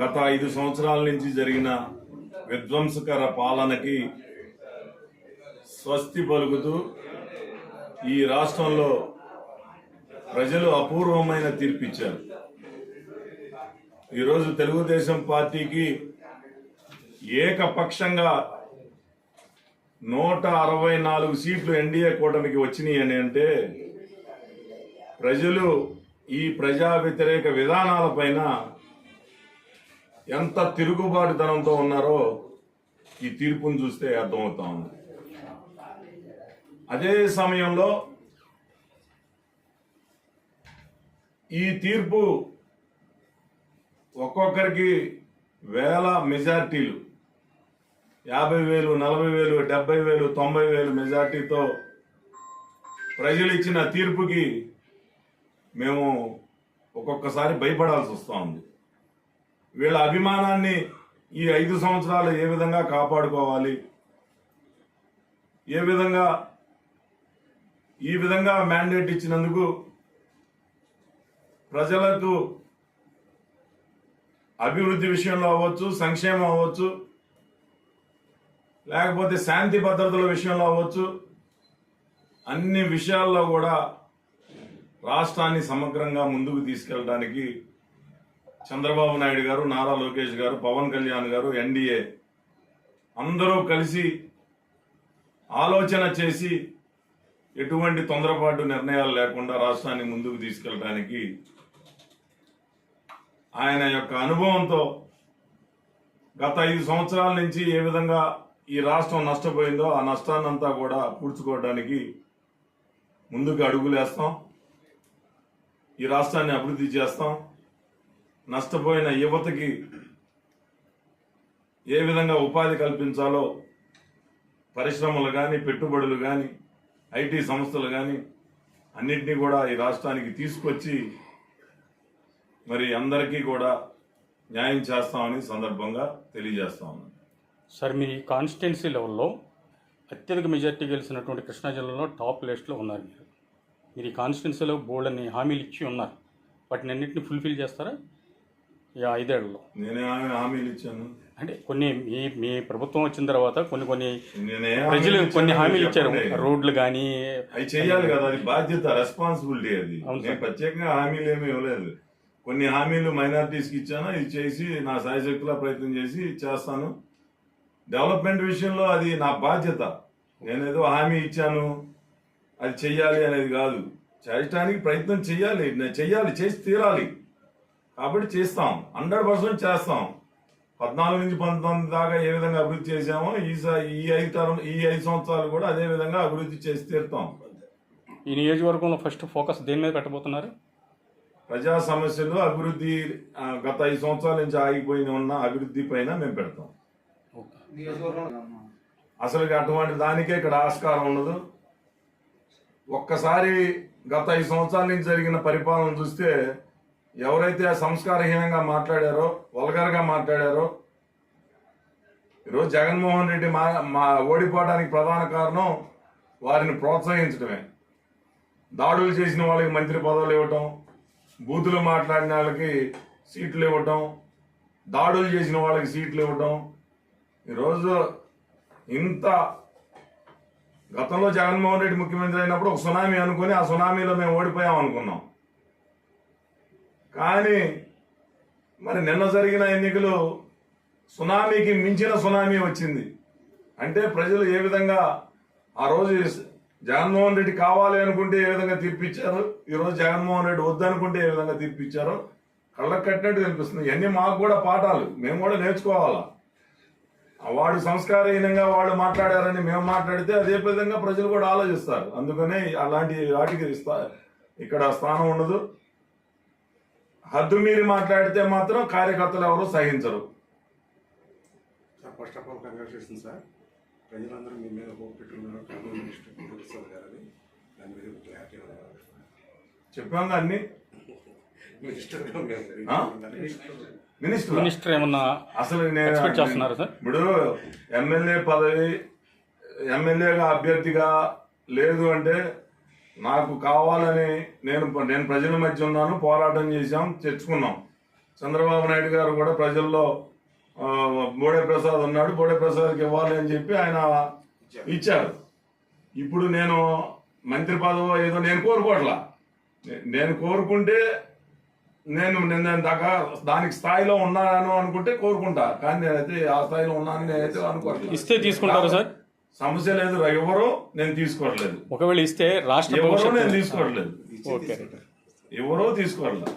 గత ఐదు సంవత్సరాల నుంచి జరిగిన విధ్వంసకర పాలనకి స్వస్తి పలుకుతూ ఈ రాష్ట్రంలో ప్రజలు అపూర్వమైన తీర్పిచ్చారు. ఈరోజు తెలుగుదేశం పార్టీకి ఏకపక్షంగా నూట అరవై నాలుగు సీట్లు ఎన్డీఏ కూటమికి వచ్చినాయి అని అంటే ప్రజలు ఈ ప్రజా వ్యతిరేక విధానాలపైన ఎంత తిరుగుబాటుతనంతో ఉన్నారో ఈ తీర్పును చూస్తే అర్థమవుతా ఉంది. అదే సమయంలో ఈ తీర్పు ఒక్కొక్కరికి వేల మెజార్టీలు. యాభై వేలు నలభై వేలు డెబ్బై వేలు తొంభై వేలు మెజార్టీతో ప్రజలు ఇచ్చిన తీర్పుకి మేము ఒక్కొక్కసారి భయపడాల్సి వస్తూ ఉంది. వీళ్ళ అభిమానాన్ని ఈ ఐదు సంవత్సరాలు ఏ విధంగా కాపాడుకోవాలి? ఏ విధంగా ఈ విధంగా మ్యాండేట్ ఇచ్చినందుకు ప్రజలకు అభివృద్ధి విషయంలో అవ్వచ్చు సంక్షేమం అవ్వచ్చు లేకపోతే శాంతి భద్రతల విషయంలో అవ్వచ్చు అన్ని విషయాల్లో కూడా రాష్ట్రాన్ని సమగ్రంగా ముందుకు తీసుకెళ్ళడానికి చంద్రబాబు నాయుడు గారు నారా లోకేష్ గారు పవన్ కళ్యాణ్ గారు ఎన్డీఏ అందరూ కలిసి ఆలోచన చేసి ఎటువంటి తొందరపాటు నిర్ణయాలు లేకుండా రాష్ట్రాన్ని ముందుకు తీసుకెళ్ళడానికి ఆయన యొక్క అనుభవంతో గత ఐదు సంవత్సరాల నుంచి ఏ విధంగా ఈ రాష్ట్రం నష్టపోయిందో ఆ నష్టాన్నంతా కూడా పూడ్చుకోవడానికి ముందుకు అడుగులేస్తాం. ఈ రాష్ట్రాన్ని అభివృద్ధి చేస్తాం. నష్టపోయిన యువతకి ఏ విధంగా ఉపాధి కల్పించాలో పరిశ్రమలు కానీ పెట్టుబడులు కానీ ఐటీ సంస్థలు కానీ అన్నింటినీ కూడా ఈ రాష్ట్రానికి తీసుకొచ్చి మరి అందరికీ కూడా న్యాయం చేస్తామని సందర్భంగా తెలియజేస్తా ఉన్నాను. సార్ మీ కాన్స్టిట్యున్సీ లెవెల్లో అత్యధిక మెజార్టీ గెలిచినటువంటి కృష్ణా జిల్లాలో టాప్ లిస్ట్లో ఉన్నారు మీరు. మీరు ఈ కాన్స్టిట్యున్సీలో బోర్డు అని హామీలు ఇచ్చి ఉన్నారు. వాటిని అన్నింటినీ ఫుల్ఫిల్ చేస్తారా? ఐదేళ్ళలో. నేనే ఆమె హామీలు ఇచ్చాను అంటే కొన్ని మీ మీ ప్రభుత్వం వచ్చిన తర్వాత కొన్ని కొన్ని నేనే ప్రజలు కొన్ని హామీలు ఇచ్చారు. రోడ్లు కానీ అవి చేయాలి కదా అది బాధ్యత రెస్పాన్సిబిలిటీ అది. నేను. ప్రత్యేకంగా హామీలు ఏమీ ఇవ్వలేదు. కొన్ని హామీలు మైనారిటీస్కి ఇచ్చాను ఇది చేసి నా సాయశక్తుల ప్రయత్నం చేసి చేస్తాను. డెవలప్మెంట్ విషయంలో అది నా బాధ్యత. నేనేదో హామీ ఇచ్చాను అది చెయ్యాలి అనేది కాదు. చేయటానికి ప్రయత్నం చెయ్యాలి నేను చెయ్యాలి చేసి తీరాలి. కాబట్టి చేస్తాం. హండ్రెడ్ పర్సెంట్ చేస్తాం. పద్నాలుగు నుంచి పంతొమ్మిది దాకా ఏ విధంగా అభివృద్ధి చేశామో ఈ ఈ ఐదు తరం ఈ ఐదు సంవత్సరాలు కూడా అదే విధంగా అభివృద్ధి చేసి తీరుతాం. ఈ నియోజకవర్గంలో ఫస్ట్ ఫోకస్ దేని మీద పెట్టబోతున్నారు? ప్రజా సమస్యలు అభివృద్ధి గత ఐదు సంవత్సరాల నుంచి ఆగిపోయిన ఉన్న అభివృద్ధి పైన మేము పెడతాం. అసలు అటువంటి దానికే ఇక్కడ ఆస్కారం ఉండదు. ఒక్కసారి గత ఐదు సంవత్సరాల నుంచి జరిగిన పరిపాలన చూస్తే ఎవరైతే సంస్కారహీనంగా మాట్లాడారో వల్గర్గా మాట్లాడారో ఈరోజు జగన్మోహన్ రెడ్డి మా మా ఓడిపోవడానికి ప్రధాన కారణం వారిని ప్రోత్సహించడమే. దాడులు చేసిన వాళ్ళకి మంత్రి పదవులు ఇవ్వటం బూతులు మాట్లాడిన వాళ్ళకి సీట్లు ఇవ్వటం దాడులు చేసిన వాళ్ళకి సీట్లు ఇవ్వటం. ఈరోజు ఇంత గతంలో జగన్మోహన్ రెడ్డి ముఖ్యమంత్రి అయినప్పుడు ఒక సునామీ అనుకుని ఆ సునామీలో మేము ఓడిపోయాం అనుకున్నాం కానీ మరి నిన్న జరిగిన ఎన్నికలు సునామీకి మించిన సునామీ వచ్చింది. అంటే ప్రజలు ఏ విధంగా ఆ రోజు జగన్మోహన్ రెడ్డి కావాలి అనుకుంటే ఏ విధంగా తీర్పిచ్చారు ఈరోజు జగన్మోహన్ రెడ్డి వద్దనుకుంటే ఏ విధంగా తీర్పిచ్చారో కళ్ళకు కట్టినట్టు కనిపిస్తుంది. ఇవన్నీ మాకు కూడా పాఠాలు. మేము కూడా నేర్చుకోవాలా? వాడు సంస్కారహీనంగా వాళ్ళు మాట్లాడారని మేము మాట్లాడితే అదే విధంగా ప్రజలు కూడా ఆలోచిస్తారు. అందుకనే అలాంటి వాటికి ఇక్కడ స్థానం ఉండదు. హద్దు మీరి మాట్లాడితే మాత్రం కార్యకర్తలు ఎవరు సహించరు. Sir first of all congratulation sir ప్రజలందరూ మీ మీద హోప్ పెట్టుకున్నారు. కర్నూలు మినిస్టర్ ప్రొఫెసర్ గారని దాని మీద మీకు హ్యాపీ చెప్పాం అన్ని. Minister minister. ఏమన్నా అసలు నేను ఎక్స్పెక్ట్ చేస్తున్నారా సార్? ఇప్పుడు ఎమ్మెల్యే పదవి ఎమ్మెల్యేగా అభ్యర్థిగా లేదు అంటే నాకు కావాలని నేను నేను ప్రజల మధ్య ఉన్నాను పోరాటం చేశాం తెచ్చుకున్నాం. చంద్రబాబు నాయుడు గారు కూడా ప్రజల్లో బోడే ప్రసాద్ ఉన్నాడు బోడే ప్రసాద్కి ఇవ్వాలి అని చెప్పి ఆయన ఇచ్చారు. ఇప్పుడు నేను మంత్రి పదవి ఏదో నేను కోరుకోవట్లా. నేను కోరుకుంటే నేను నేను దాకా దానికి స్థాయిలో ఉన్నాను అనుకుంటే కోరుకుంటా. కానీ నేనైతే ఆ స్థాయిలో ఉన్నాను నేనైతే అనుకోవట్లేదు ఇస్తే తీసుకుంటారు సార్? సమస్య లేదు ఎవరు నేను తీసుకోవట్లేదు. ఒకవేళ ఇస్తే రాష్ట్ర ఎవరో నేను తీసుకోవట్లేదు. ఎవరో తీసుకోవట్లేదు.